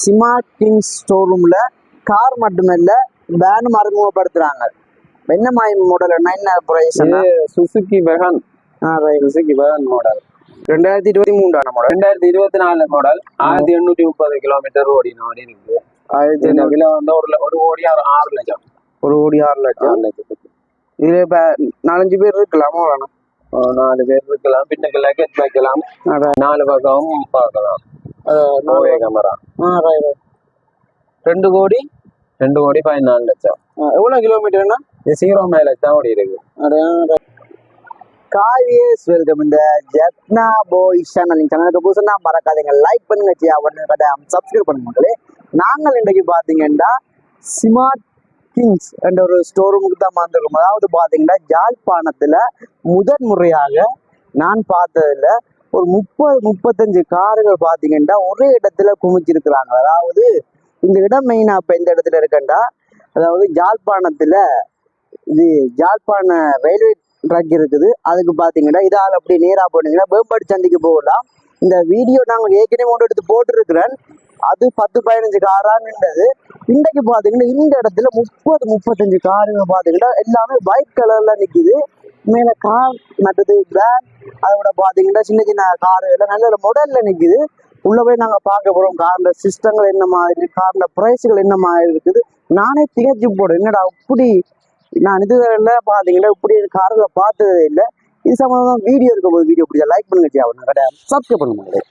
Smart king store ரூம்ல car மட்டுமல்ல வேனும் அறிமுகப்படுத்துறாங்க. என்ன மாதிரி மாடல் என்ன price Suzuki wagon Suzuki wagon model ரெண்டாயிரத்தி இருபத்தி மூன்றான மாடல் ரெண்டாயிரத்தி இருபத்தி நாலு மாடல் ஆயிரத்தி எண்ணூத்தி முப்பது கிலோமீட்டர் ஓடின ஓடி இருக்கு ஆயிரத்தி விலை வந்து ஒரு ஒரு கோடி ஆறு ஆறு லட்சம். ஒரு கோடி ஆறு லட்சம். ஆறு லட்சத்துக்கு. இதுல இப்ப நாலஞ்சு பேர் இருக்கலாமா வேணும்? நாலு பேர் இருக்கலாம். பின்னுக்கு லக்கெட் வைக்கலாம். நாலு பக்கமும் பார்க்கலாம். நோவே கேமரா ரெண்டு கோடி? ரெண்டு கோடி பதினாலு லட்சம். ஆ, எவ்வளவு கிலோமீட்டர்னா இது ஜீரோ மைலேஜ் தான் ஓடி இருக்கு. காவியஸ் வெல்கம் இந்த ஜப்னா போய் சேனல் நீங்க சேனலுக்கு புதுசுனா மறக்காதீங்க. லைக் பண்ணுங்க ஜியா. ஒன்று கடை சப்ஸ்கிரைப் பண்ணுங்க மக்களே. நாங்கள் இன்றைக்கு பார்த்தீங்கன்னா ஸ்மார்ட் கிங்ஸ் என்ற ஒரு ஸ்டோர் ரூமுக்கு தான் வந்திருக்கோம். அதாவது பார்த்தீங்கன்னா ஜாழ்ப்பாணத்தில் முதன் முறையாக நான் பார்த்ததுல ஒரு முப்பது முப்பத்தஞ்சு கார்கள் பார்த்தீங்கன்னா ஒரே இடத்துல குமிச்சிருக்கிறாங்க. அதாவது இந்த இடம் மெயினா இப்போ இந்த இடத்துல இருக்கேன்டா அதாவது ஜாழ்ப்பாணத்தில் இது ஜாழ்ப்பாண ரயில்வே ட்ராக் இருக்குது. அதுக்கு பார்த்தீங்கன்னா இதால் அப்படி நேராக போனீங்கன்னா வேம்பாடி சந்திக்கு போகலாம். இந்த வீடியோ நாங்கள் ஏற்கனவே ஒன்று எடுத்து போட்டிருக்கிறேன். அது பத்து பதினஞ்சு காரா நின்றது. இன்றைக்கு பார்த்தீங்கன்னா இந்த இடத்துல முப்பது முப்பத்தஞ்சு காருங்க பார்த்தீங்கன்னா எல்லாமே ஒயிட் கலரில் நிற்கிது மேலே கார் மற்றது வேன் அதோட பார்த்தீங்கன்னா சின்ன சின்ன கார் எல்லாம் நல்ல மொடலில் நிற்குது உள்ள போய் நாங்கள் பார்க்க போகிறோம் கார்ல சிஸ்டங்கள் என்ன மாதிரி கார்ல ப்ரைஸுகள் என்ன மாதிரி இருக்குது. நானே திகச்சு போடுறேன் என்னடா இப்படி? நான் இதுவரையில் பார்த்தீங்கன்னா இப்படி கார்களை பார்த்ததே இல்லை. இது சம்மந்தம் வீடியோ இருக்க போது வீடியோ பிடிச்சா லைக் பண்ணுங்க ஜியா. கிடையாது சப்ஸ்கிரைப் பண்ணுங்க.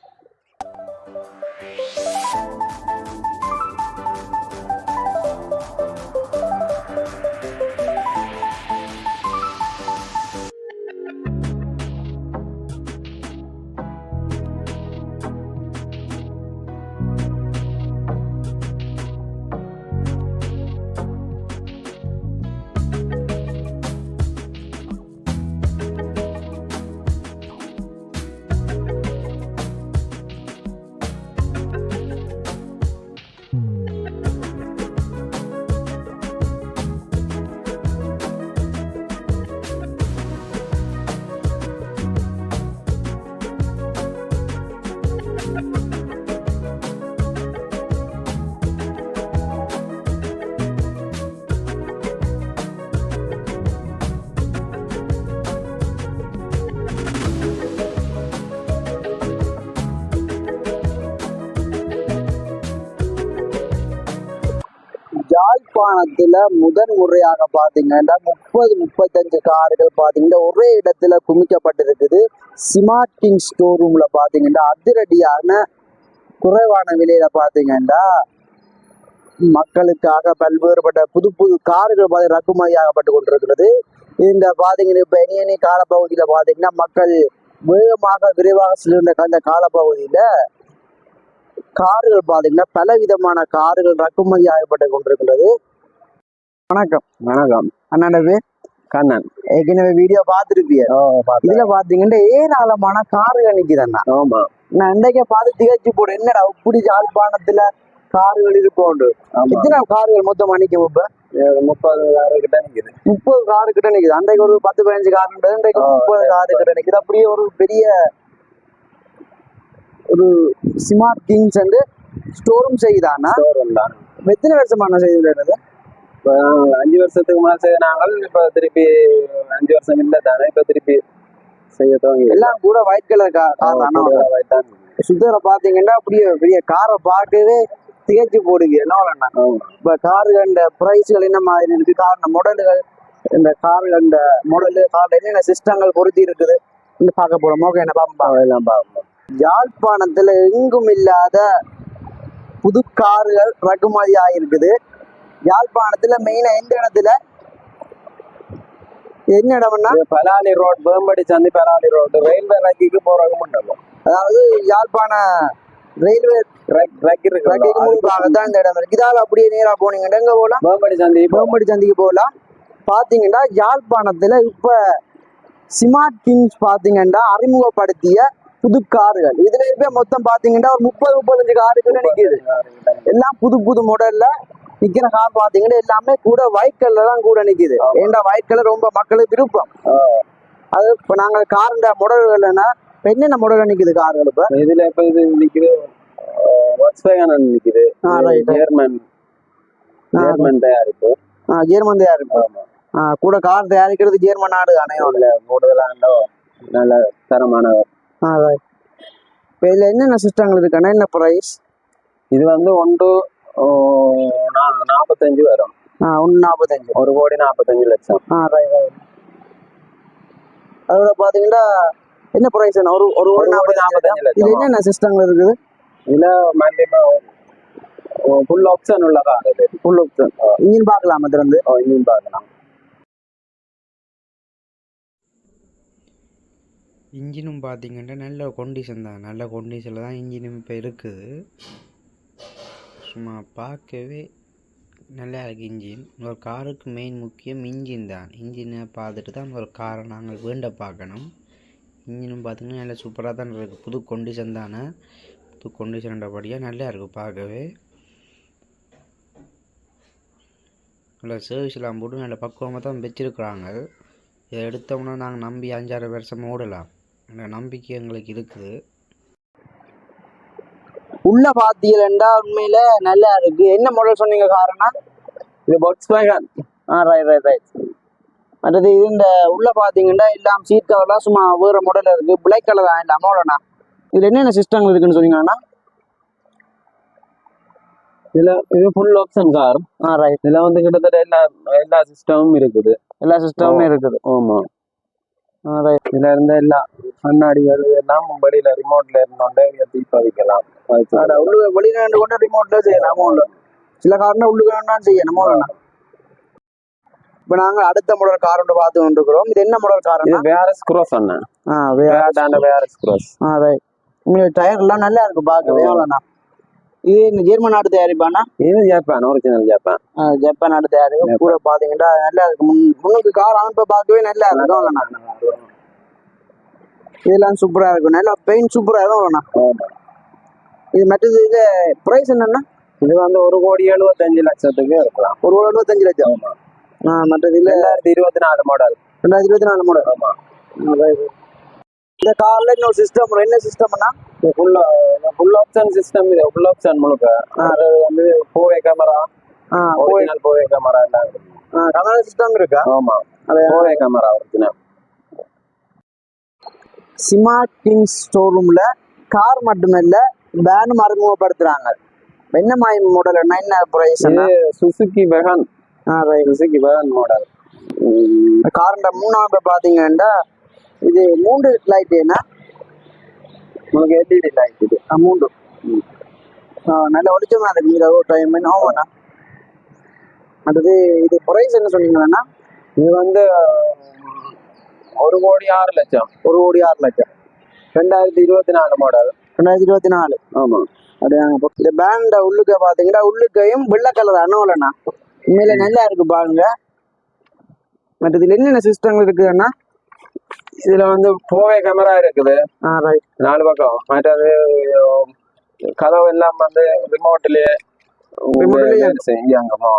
யாழ்ப்பாணத்துல முதன் முறையாக பாத்தீங்கன்னா முப்பது முப்பத்தஞ்சு கார்கள் பாத்தீங்கன்னா ஒரே இடத்துல குமிக்கப்பட்டிருக்குது. ஸ்மார்ட் கிங் ஸ்டோர் ரூம்ல பாத்தீங்கன்னா அதிரடியான குறைவான விலையில பாத்தீங்கன்னா மக்களுக்காக பல்வேறுபட்ட புது புது கார்கள் பாதி இறக்குமதியாகப்பட்டு கொண்டிருக்கிறது. இந்த பாத்தீங்கன்னா இப்ப இனி காலப்பகுதியில பாத்தீங்கன்னா மக்கள் வேகமாக விரைவாக செல்கின்ற அந்த காலப்பகுதியில கார்கள் பாத்தீங்கன்னா பல விதமான கார்கள் ரக்குமதி ஆகப்பட்டு கொண்டிருக்கின்றது வணக்கம். வணக்கம். அண்ணாண்ட பேர் கண்ணன். ஏற்கனவே வீடியோ பார்த்தேன் இதுல பாத்தீங்கன்னா ஏராளமான கார்கள் நிக்குதண்ணா ஆமா. நான் இன்றைக்கே பார்த்து திகச்சு போடு. என்னடா இப்படி யாழ்ப்பாணத்துல கார்கள் இருக்கோண்டு எத்தனை கார்கள் மொத்தமா நிக்கும் இப்ப முப்பது ஆறு கிட்ட நிக்குது. முப்பது காரு கிட்ட நிக்குது. அன்றைக்கு ஒரு பத்து பதினஞ்சு கார் இன்றைக்கு முப்பது காரு கிட்ட நிக்குது. அப்படியே ஒரு பெரிய ஒரு ஸ்மார்ட் கிங்ஸ் வந்து ஸ்டோரும் தான். எத்தனை வருஷமான செய்யுது இப்ப அஞ்சு வருஷத்துக்கு முன்னாடி செய்த நாங்கள் இப்ப திருப்பி அஞ்சு வருஷம் இல்ல தானே இப்ப திருப்பி செய்ய துவங்கி எல்லாம் கூட ஒயிட் கலர் கார் தானா சுத்தரை பாத்தீங்கன்னா அப்படியே பெரிய காரை பார்க்கவே திகச்சு போடுது. என்ன இப்ப கார்கள் இந்த பிரைஸ்கள் என்ன மாதிரி இருக்கு? கார் மாடல்கள் இந்த கார்கள் இந்த மாடலு கார்ல என்னென்ன சிஸ்டங்கள் பொருத்தி இருக்குது? இந்த பார்க்க போறோம். ஓகே என்ன பார்ப்போம்? எல்லாம் பார்ப்போம். யாழ்ப்பாணத்துல எங்கும் இல்லாத புது கார்கள் இறக்குமதி ஆயிருக்குது யாழ்ப்பாணத்துல மெயினா எந்த இடத்துல? என்ன இடம்னா? பலாலி ரோட் வேம்படி சந்தி பலாலி ரோடு ரயில்வே ரக்கிக்கு போறவங்க மட்டும் அதாவது யாழ்ப்பாண ரயில்வே ரக் இருக்கு. ட்ராக்கிங் முன்பாக தான் இந்த இடம் இருக்கு. இதால அப்படியே நேரா போனீங்கன்னா எங்க போகலாம் வேம்படி சந்தி வேம்படி சந்திக்கு போகலாம் பாத்தீங்கன்னா யாழ்ப்பாணத்துல இப்ப ஸ்மார்ட் கிங்ஸ் பாத்தீங்கன்னா அறிமுகப்படுத்திய புது கார்கள். இதுல இப்ப மொத்தம் பாத்தீங்கன்னா ஒரு முப்பது முப்பத்தஞ்சு காருக்குள்ள நிக்குது. எல்லாம் புது புது மாடல்ல நிக்கிற கார் பாத்தீங்கன்னா எல்லாமே கூட ஒயிட் கலர் தான் கூட நிக்குது. ஏன்டா ஒயிட் கலர் ரொம்ப மக்களுக்கு விருப்பம்? அது இப்ப நாங்க கார் மாடல்கள் என்ன இப்ப என்னென்ன மாடல் நிக்குது கார்கள் இப்ப? இதுல இப்ப இது நிக்குது. ஜெர்மன் ஆ, ஜெர்மன் தயாரிப்பு. ஆ, ஜெர்மன் தயாரிப்பு. ஆ, கூட கார் தயாரிக்கிறது ஜெர்மன் நாடு தானே? அதுல கூடுதலான நல்ல தரமான ஆ ரைட் இப்போ இதில் என்னென்ன சிஸ்டங்கள் இருக்குன்னா என்ன ப்ரைஸ் இது வந்து ஒன்று ஓ, நா- நாற்பத்தஞ்சு வரும் ஆ ஒன்று நாற்பத்தஞ்சு ஒரு கோடி நாற்பத்தஞ்சு லட்சம் ஆ ரைட் ரைட் அதோட பார்த்தீங்கன்னா என்ன ப்ரைஸ் ஒரு ஒரு ஒரு கோடி நாற்பத்தஞ்சு லட்சம் என்னென்ன சிஸ்டங்கள் இருக்குது இதுல மல்லிகா ஃபுல் ஆப்ஷன் உள்ள கார் இது ஃபுல் ஆப்ஷன் இன்ஜின் பார்க்கலாம் திறந்து ஓ, இன்னும் பார்க்கலாம் இன்ஜினும் பார்த்தீங்கன்னா நல்ல கொண்டிஷன் தான் நல்ல கொண்டிஷனில் தான் இன்ஜினும் இப்போ இருக்குது சும்மா பார்க்கவே நல்லா இருக்கு இன்ஜின். ஒரு காருக்கு மெயின் முக்கியம் இன்ஜின் தான். இன்ஜினை பார்த்துட்டு தான் ஒரு காரை நாங்கள் வேண்ட பார்க்கணும். இன்ஜினும் பார்த்தீங்கன்னா நல்லா சூப்பராக தான் இருக்குது புது கொண்டிஷன் தானே? புது கொண்டிஷன்ன்றபடியாக நல்லா இருக்குது பார்க்கவே. நல்லா சர்வீஸ்லாம் போட்டு நல்ல பக்குவமாக தான் வச்சுருக்குறாங்க. இதை எடுத்தோம்னா நாங்கள் நம்பி அஞ்சாறு வருஷம் ஓடலாம். என்ற நம்பிக்கை எங்களுக்கு இருக்குது. உள்ள பார்த்தீங்கன்னா உண்மையில நல்லா இருக்கு. என்ன மாடல் சொன்னீங்க காரணா இது வாட்ஸ்வேகன் ஆ ரைட் ரைட் ரைட் மற்றது இது இந்த உள்ள பார்த்தீங்கன்னா எல்லாம் சீட் கவர்லாம் சும்மா வேற மாடல் இருக்கு. பிளாக் கலர் தான் இல்லை இதுல என்னென்ன சிஸ்டங்கள் இருக்குன்னு சொன்னீங்கன்னா இதுல இது ஃபுல் ஆப்ஷன் கார் ஆ ரைட் இதுல வந்து கிட்டத்தட்ட எல்லா எல்லா சிஸ்டமும் இருக்குது. எல்லா சிஸ்டமுமே இருக்குது. ஆமா. ஆ ரைட் இதுல இருந்த எல்லா கண்ணாடிகள் எல்லாம் வெளியில ரிமோட்ல இருந்தோண்டே தீப வைக்கலாம் வெளிநாடு கொண்டு ரிமோட்ல செய்யலாம் அமௌண்ட் சில காரணம் உள்ளுக்கு தான் செய்யணும் அமௌண்ட் இப்போ நாங்க அடுத்த மாடல் கார் ஒன்று பார்த்து கொண்டிருக்கிறோம். இது என்ன மாடல் இது காருன்னா வேரஸ் கிராஸ் அண்ணா. ஆ வேற வேடாண்ட வேரஸ் கிராஸ் ஆ ரைட் உங்களுக்கு டயர் எல்லாம் நல்லா இருக்கு பார்க்கவே எவ்வளோண்ணா இது இந்த ஜெர்மன் நாடு தயாரிப்பானா இது ஜப்பான் ஒரிஜினல் ஜப்பான் ஆ, ஜப்பான் நாடு தயாரிப்பு. கூட பாத்தீங்கன்னா நல்லா இருக்கு முன் முன்னுக்கு கார் அமைப்பை பார்க்கவே நல்லா இருக்கும். அவ்வளோண்ணா இதெல்லாம் சூப்பரா இருக்கும். நல்லா பெயிண்ட் சூப்பரா இருக்கும் அவ்வளோண்ணா. இது மற்றது இது பிரைஸ் என்னன்னா இது வந்து ஒரு கோடி எழுபத்தஞ்சு லட்சத்துக்கு இருக்கலாம். ஒரு ஒரு எழுபத்தஞ்சு லட்சம். ஆ மற்றது இல்ல ரெண்டாயிரத்தி இருபத்தி நாலு மாடல் ரெண்டாயிரத்தி இருபத்தி நாலு மாடல் ஆமா. இந்த கார்ல இன்னொரு சிஸ்டம் என்ன சிஸ்டம்னா ஃபுல் ஃபுல் ஆப்ஷன் சிஸ்டம் இது ஃபுல் ஆப்ஷன் முழுக்க. அது வந்து போவே கேமரா ஆ ஒரிஜினல் போவே கேமரா எல்லாம் இருக்கு. கனடா சிஸ்டம் இருக்கா? ஆமா. அது போவே கேமரா ஒரிஜினல் ஸ்மார்ட் கிங்ஸ் ஸ்டோரூம்ல கார் மட்டுமல்ல பேனும் அறிமுகப்படுத்துறாங்க. என்ன மாய் மாடல் என்ன பிரைஸ் இது Suzuki wagon Suzuki wagon model காரோட மூணாவது பாத்தீங்கன்னா இது மூன்று லைட் என்ன? உங்களுக்கு எல்இடி லைட் இது. ஆ, மூன்று. ஆ, நல்ல வெளிச்சமா இருக்கு. இந்த டைம் ஆமாண்ணா அடுத்து இது பிரைஸ் என்ன சொன்னீங்கன்னா இது வந்து ஒரு கோடி ஆறு லட்சம். ஒரு கோடி ஆறு லட்சம். ரெண்டாயிரத்தி இருபத்தி நாலு மாடல் ரெண்டாயிரத்தி இருபத்தி நாலு. ஆமா. அப்படியே இந்த பேண்ட உள்ளுக்க பாத்தீங்கன்னா உள்ளுக்கையும் வெள்ளை கலர் அண்ணோலண்ணா உண்மையில நல்லா இருக்கு பாருங்க. மற்ற இதுல என்னென்ன சிஸ்டம் இருக்குதுன்னா இதுல வந்து போவே கேமரா இருக்குது. நாலு பக்கம். மற்றது கதவு எல்லாம் வந்து ரிமோட்லயே செய்யாங்கம்மா.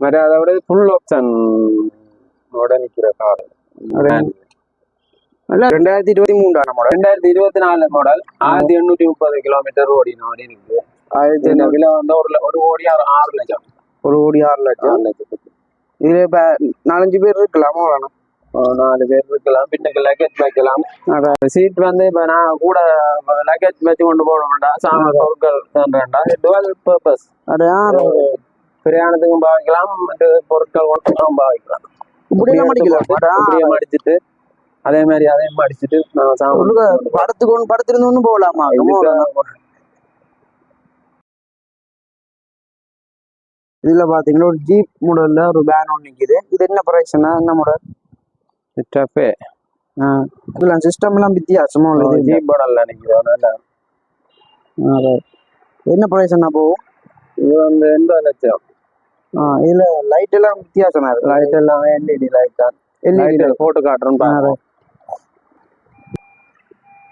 மற்ற அதை விட ஃபுல் ஆப்ஷன் நிக்கிற கார் ரெண்டாயிரத்தி இருபத்தி மூன்றான மாடல் ரெண்டாயிரத்தி இருபத்தி நாலு மாடல் ஆயிரத்தி எண்ணூத்தி முப்பது கிலோமீட்டர் ஓடின ஓடி இருக்குது ஆயிரத்தி எண்ணூறு வந்து ஒரு ஒரு கோடி ஆறு ஆறு லட்சம் ஒரு கோடி ஆறு லட்சம் ஆறு லட்சத்துக்கு இதுல இப்ப நாலஞ்சு பேர் இருக்கலாமா வேணும் ஒரு நாலு பேர் இருக்கலாம் பின்னுக்கு லக்கேஜ் வைக்கலாம் சீட் வந்து இப்ப நான் கூட லக்கேஜ் வச்சு கொண்டு போக வேண்டாம் சாமான் பொருட்கள் வேண்டாம் டுவெல் பர்பஸ் right. பிரயாணத்துக்கும் பாவிக்கலாம் மற்ற பொருட்கள் கொண்டு பாவிக்கலாம் இப்படி எல்லாம் மடிக்கலாம் அப்படியே மடிச்சிட்டு அதே மாதிரி அதையும் மடிச்சிட்டு நான் படத்துக்கு ஒன்று படத்திலிருந்து ஒன்று போகலாமா? இதுல பாத்தீங்கன்னா ஒரு ஜீப் மாடல்ல ஒரு வேன் ஒன்று நிக்குது. இது என்ன பிரைஸ்னா என்ன மாடல் டஃபே இதெல்லாம் சிஸ்டம் எல்லாம் வித்தியாசமா உள்ளது. ஜீப் மாடல்ல ஆ, right. என்ன பிரைஸ் என்ன போகும்? இது வந்து எண்பது லட்சம். ஆ, இதுல லைட் எல்லாம் வித்தியாசமா இருக்கு. லைட் எல்லாம் எல்இடி லைட் தான். லைட் போட்டு காட்டுறோம்.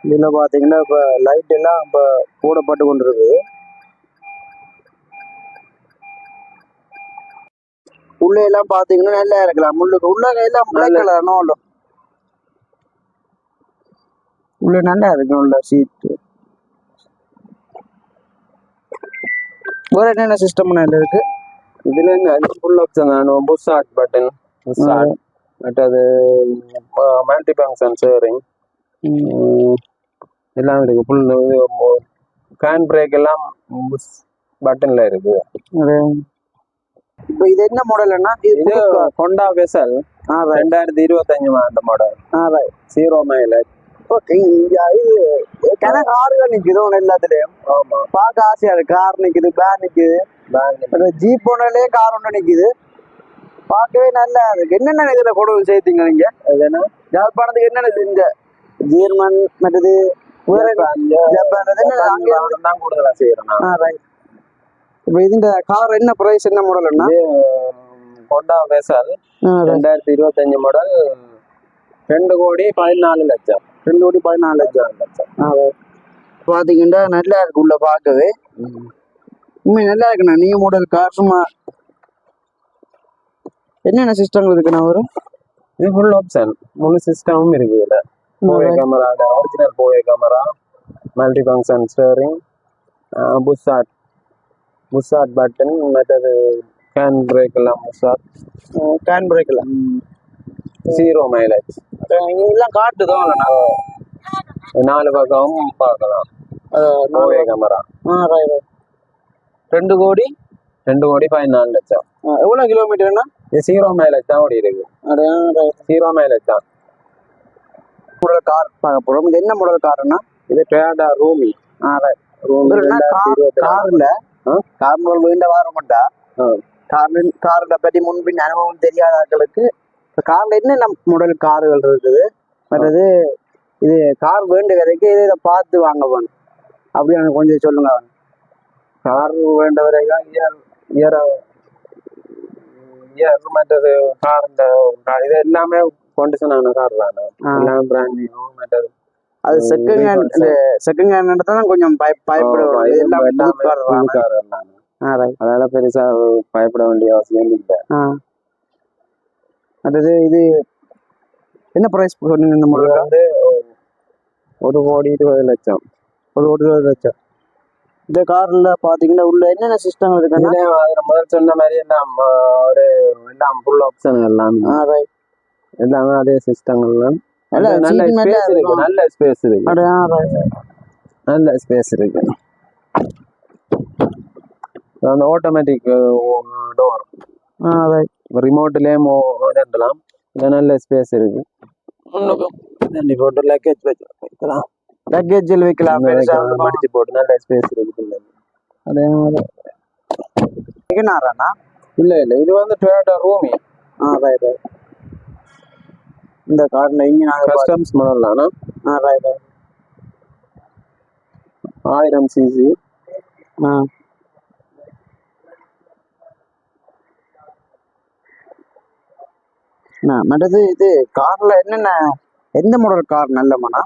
இதுல பாத்தீங்கன்னா இப்ப லைட் எல்லாம் இப்ப போடப்பட்டு கொண்டிருக்கு உள்ள எல்லாம் பாத்தீங்கன்னா நல்லா இருக்கலாம். உள்ளுக்கு உள்ள எல்லாம் பிளாக் நல்ல- கலர் நோலும் உள்ள நல்லா இருக்கு உள்ள சீட்டு வேற என்னென்ன சிஸ்டம் இருக்கு? இதுல என்ன? ஃபுல் ஆப்ஷன் தான். புஷ் ஸ்டார்ட் பட்டன் ஸ்டார்ட் மற்றது மல்டி ஃபங்க்ஷன் ஷேரிங் எல்லாம் இருக்கு. ஃபுல் கேன் பிரேக் எல்லாம் பட்டன்ல இருக்கு. இப்போ இது என்ன மாடல்னா இது ஹோண்டா வெசல் ரெண்டாயிரத்தி இருபத்தஞ்சு ஆண்டு மாடல் ஜீரோ மைலேஜ் ஓகே இது கணக்கு ஆறுகள் நிக்குது ஒன்று எல்லாத்துலயும்? ஆமா. பார்க்க ஆசையா இருக்கு. கார் நிக்குது பேன் அந்த ஜீப் ஒன்றுலயே கார் ஒன்று நிக்குது. பார்க்கவே நல்லா இருக்கு. என்னென்ன இதுல கொடுவல் சேர்த்தீங்க நீங்க? எதுனா? யாழ்ப்பாணத்துக்கு என்னென்ன இந்த ஜீர்மன் மற்றது ஆ ரைட் இப்போ இந்த கார் என்ன பிரைஸ் என்ன மாடல்னா இது ஹோண்டா வெசல் ரெண்டாயிரத்தி இருபத்தஞ்சு மாடல் ரெண்டு கோடி பதினாலு லட்சம் ரெண்டு கோடி பதினாலு லட்சம் லட்சம் பாத்தீங்கன்னா நல்லா இருக்கு உள்ள பார்க்கவே உண்மை நல்லா இருக்குண்ணா நியூ மாடல் கார் சும்மா என்னென்ன சிஸ்டம் இருக்குண்ணா வரும் இது ஃபுல் ஆப்ஷன் முழு சிஸ்டமும் இருக்கு இதுல போய கேமரா ஒரிஜினல் போய கேமரா மல்டி ஃபங்க்ஷன் ஸ்டேரிங் புஷாட் புஷாட் பட்டன் மற்றது கேன் பிரேக் எல்லாம் புஷாட் கேன் பிரேக்ல ஜீரோ மைலேஜ் எல்லாம் காட்டுதோ இல்லைண்ணா நாலு பக்கமும் பார்க்கலாம். போய கேமரா ஆ ரைட் ரெண்டு கோடி? ரெண்டு கோடி பதினாலு லட்சம். ஆ, எவ்வளவு கிலோமீட்டர்னா ஜீரோ மைலேஜ் தான் ஓடி இருக்கு ஜீரோ மைலேஜ் தான். மாடல் கார் பார்க்க போறோம். இது என்ன மாடல் காருன்னா இது டொயாட்டா ரூமி கார்ல? கார் மாடல் வேண்ட வர மாட்டா ஆ. கார் காரோட பற்றி முன்பின் அனுபவம் தெரியாத ஆட்களுக்கு கார்ல என்னென்ன மாடல் கார்கள் இருக்குது? மற்றது இது கார் வேண்ட வரைக்கும் இதை பார்த்து வாங்க வேணும். அப்படி எனக்கு கொஞ்சம் சொல்லுங்க. கார் வேண்ட வரைக்கும் இயர் இயர் இயர் மற்றது கார் இந்த இது எல்லாமே கண்டிஷனான கார் தானே ஆ. எல்லாம் பிராண்ட் நியூ மற்றது அது செகண்ட் ஹேண்ட் செகண்ட் ஹேண்ட் தான் கொஞ்சம் பய பயப்படுவோம் எல்லாமே புது. கார் அதனால பெருசா பயப்பட வேண்டிய அவசியம் இல்லை. இது என்ன ப்ரைஸ் சொன்னீங்க இந்த மாடல் வந்து ஒரு கோடி இருபது லட்சம். ஒரு ஒரு இருபது லட்சம். இந்த கார்ல பாத்தீங்கன்னா உள்ள என்னென்ன சிஸ்டம் அதுல முதல் சொன்ன மாதிரி எல்லாம் ஒரு எல்லாம் ஃபுல் ஆப்ஷன் எல்லாம். ரைட் எல்லாமே. அதே சிஸ்டங்கள்லாம் நல்ல ஸ்பேஸ் இருக்கு. நல்ல ஸ்பேஸ் இருக்கு. நல்ல ஸ்பேஸ் இருக்கு. அந்த ஆட்டோமேட்டிக் டோர் ஆ ரைட் ரிமோட்லயே இதெல்லாம் இது நல்ல ஸ்பேஸ் இருக்கு. தண்ணி போட்டு லக்கேஜ் வைக்கலாம். லக்கேஜில் வைக்கலாம் மடிச்சு போட்டு நல்ல ஸ்பேஸ் இருக்கு பின்னாடி. அதே மாதிரி. இல்ல இல்ல. இது வந்து டொயோட்டா ரூமி ஆ ரைட் ரைட் இந்த கார்ல இன்ஜின் கஸ்டம்ஸ் மாடல் தானா? ஆ ரைட் ரைட் ஆயிரம் சிசி ஆ. மற்றது இது கார்ல என்னென்ன எந்த மாடல் கார் நல்ல மனா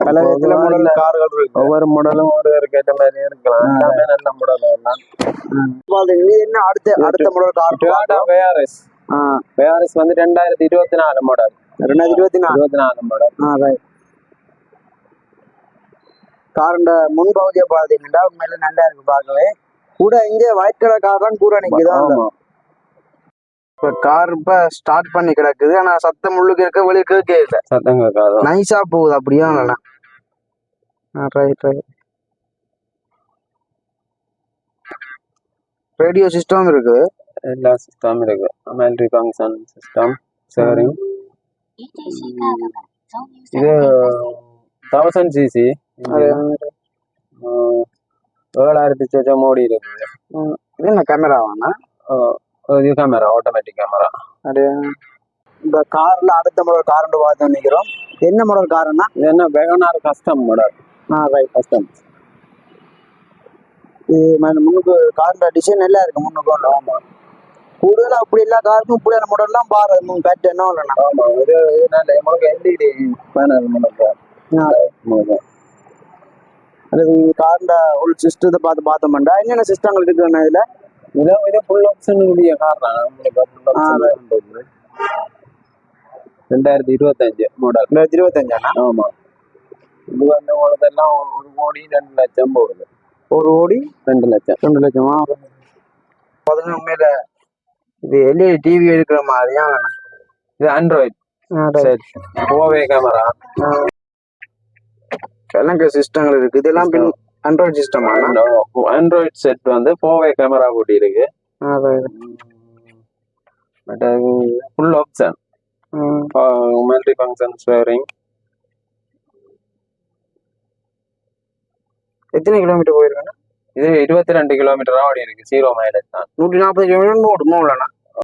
பல விதத்துல மாடல் கார்கள் இருக்கு. ஒவ்வொரு மாடலும் ஒரு ஏற்ற மாதிரி இருக்கலாம். எல்லாமே நல்ல மாடல் எல்லாம் பாத்தீங்கன்னா என்ன அடுத்த அடுத்த மாடல் கார் டொயோட்டா வேஆர்எஸ் வேஆர்எஸ் வந்து ரெண்டாயிரத்தி இருபத்தி நாலு மாடல் ரெண்டாயிரத்தி இருபத்தி நாலு இருபத்தி நாலு மாடல் ஆ ரைட் காரோட முன்பகுதியை பார்த்தீங்கன்னா உண்மையில நல்லா இருக்கு பார்க்கவே கூட இங்க ஒயிட் கலர் கார் தான் கூட நிக்குது ஆமா இப்ப கார் இப்ப ஸ்டார்ட் பண்ணி கிடக்குது ஆனா சத்தம் உள்ளுக்கு இருக்க வெளியே இல்லை சத்தம் கேட்காது நைஸா போகுது அப்படியே இல்லைண்ணா ரைட் ரைட் ரேடியோ சிஸ்டம் இருக்குது எல்லா சிஸ்டம் இருக்கு மல்டி ஃபங்க்ஷன் சிஸ்டம் சரிங் இது தௌசண்ட் சிசி ஏழாயிரத்தி சொச்சம் ஓடி இருக்கு இது என்ன கேமராவாண்ணா இது கேமரா ஆட்டோமேட்டிக் கேமரா அது இந்த கார்ல அடுத்த மாடல் கார் பார்த்து நிக்கிறோம் என்ன மாடல் காருன்னா இது என்ன வெகனார் கஸ்டம் மாடல் ஆ ரைட் கஸ்டம் இது முன்னுக்கு கார்ல டிசைன் எல்லாம் இருக்கு முன்னுக்கு ஆமா எல்லா காருக்கும் இப்படியான மாடல்லாம் பாரு மூணு பேட் என்ன இல்லைண்ணா ஆமா இது இதனால உங்களுக்கு எல்இடி பேனல் முன்னாடி அது கார்ல உள் சிஸ்டத்தை பார்த்து பார்த்தோம்டா என்னென்ன சிஸ்டங்கள் இருக்குண்ணா இதுல இது இது ஃபுல் ஆப்ஷன் உடைய கார் தான் உங்களுக்கு full ஆ, option இருக்குது. ரெண்டாயிரத்தி இருபத்தஞ்சு மாடல் ரெண்டாயிரத்தி இருபத்தஞ்சாண்ணா ஆமா இது வந்து உங்களுக்கு எல்லாம் ஒரு கோடி ரெண்டு லட்சம் போகுது ஒரு கோடி ரெண்டு லட்சம் ரெண்டு லட்சமா பார்த்தீங்கன்னா உண்மையில இது எல்இடி டிவி எடுக்கிற மாதிரியா? இது ஆண்ட்ராய்ட் செட் ஓவே கேமரா எனக்கு சிஸ்டங்கள் இருக்கு? இதெல்லாம் பின் ஆண்ட்ராய்டு சிஸ்டம் ஆண்ட்ராய்ட் செட் வந்து ஃபோவே கேமரா கூட்டி இருக்கு. பட் அது full option multi function steering எத்தனை கிலோமீட்டர் போயிருக்கேன் இது இருபத்தி ரெண்டு கிலோமீட்டர் ஓடி இருக்கு ஜீரோ மைலேஜ் தான். நூற்றி நாற்பது கிலோமீட்டர் ஓடுமோ இல்லைண்ணா